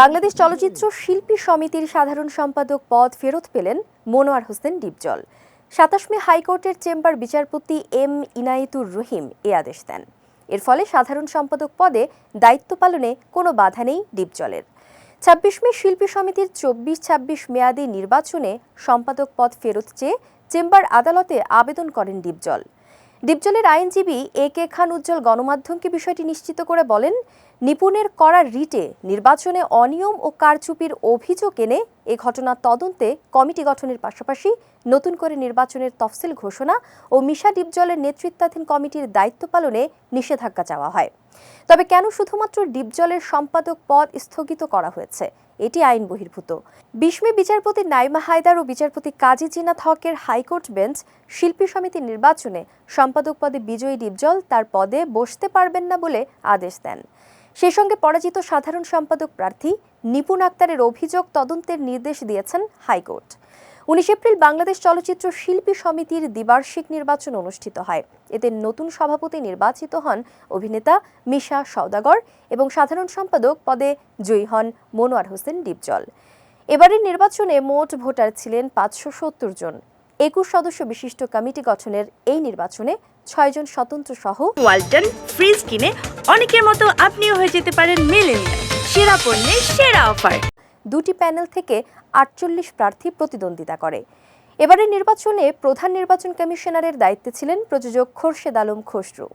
বাংলাদেশ চলচ্চিত্র শিল্পী সমিতির সাধারণ সম্পাদক পদ ফেরত পেলেন মনোয়ার হোসেন ডিপজল। সাতাশ মে হাইকোর্টের চেম্বার বিচারপতি এম ইনায়েতুর রহিম এ আদেশ দেন। এর ফলে সাধারণ সম্পাদক পদে দায়িত্ব পালনে কোনো বাধা নেই ডিপজলের। ছাব্বিশ মে শিল্পী সমিতির চব্বিশ ছাব্বিশ মেয়াদী নির্বাচনে সম্পাদক পদ ফেরত চেয়ে চেম্বার আদালতে আবেদন করেন ডিপজল। ডিপজলের আইনজীবী এ কে খান উজ্জ্বল গণমাধ্যমকে বিষয়টি নিশ্চিত করে বলেন, নিপুণের করা রিটে নির্বাচনে অনিয়ম ও কারচুপির অভিযোগ এনে এ ঘটনার তদন্তে কমিটি গঠনের পাশাপাশি নতুন করে নির্বাচনের তফসিল ঘোষণা ও মিশা ডিপজলের নেতৃত্বাধীন কমিটির দায়িত্ব পালনে নিষেধাজ্ঞা চাওয়া হয়। তবে কেন শুধুমাত্র ডিপজলের সম্পাদক পদ স্থগিত করা হয়েছে, এটি আইন বহির্ভূত। বিস্মে বিচারপতি নাইমা হায়দার ও বিচারপতি কাজী জিনাত হকের হাইকোর্ট বেঞ্চ শিল্পী সমিতির নির্বাচনে সম্পাদক পদে বিজয়ী ডিপজল তার পদে বসতে পারবেন না বলে আদেশ দেন। সেই সঙ্গে পরাজিত সাধারণ সম্পাদক প্রার্থী নিপুণ আক্তারের অভিযোগ তদন্তের নির্দেশ দিয়েছেন হাইকোর্ট। উনিশ এপ্রিল বাংলাদেশ চলচ্চিত্র শিল্পী সমিতির দ্বিবার্ষিক নির্বাচন অনুষ্ঠিত হয়। এতে নতুন সভাপতি নির্বাচিত হন অভিনেতা মিশা সওদাগর এবং সাধারণ সম্পাদক পদে জয়ী হন মনোয়ার হোসেন ডিপজল। এবারের নির্বাচনে মোট ভোটার ছিলেন পাঁচশো সত্তর জন। একুশ সদস্য বিশিষ্ট কমিটি গঠনের এই নির্বাচনে ছয়জন স্বতন্ত্র সহ ওয়ালটন, ফ্রিজ কিনে অনেকের মতো আপনিও হয়ে যেতে পারেন মিলেনিয়াল। সেরা পণ্যের সেরা অফার। দুটি প্যানেল থেকে আটচল্লিশ প্রার্থী প্রতিদ্বন্দ্বিতা করে। এবারের নির্বাচনে প্রধান নির্বাচন কমিশনারের দায়িত্বে ছিলেন প্রযোজক খোরশেদ আলম খসরু।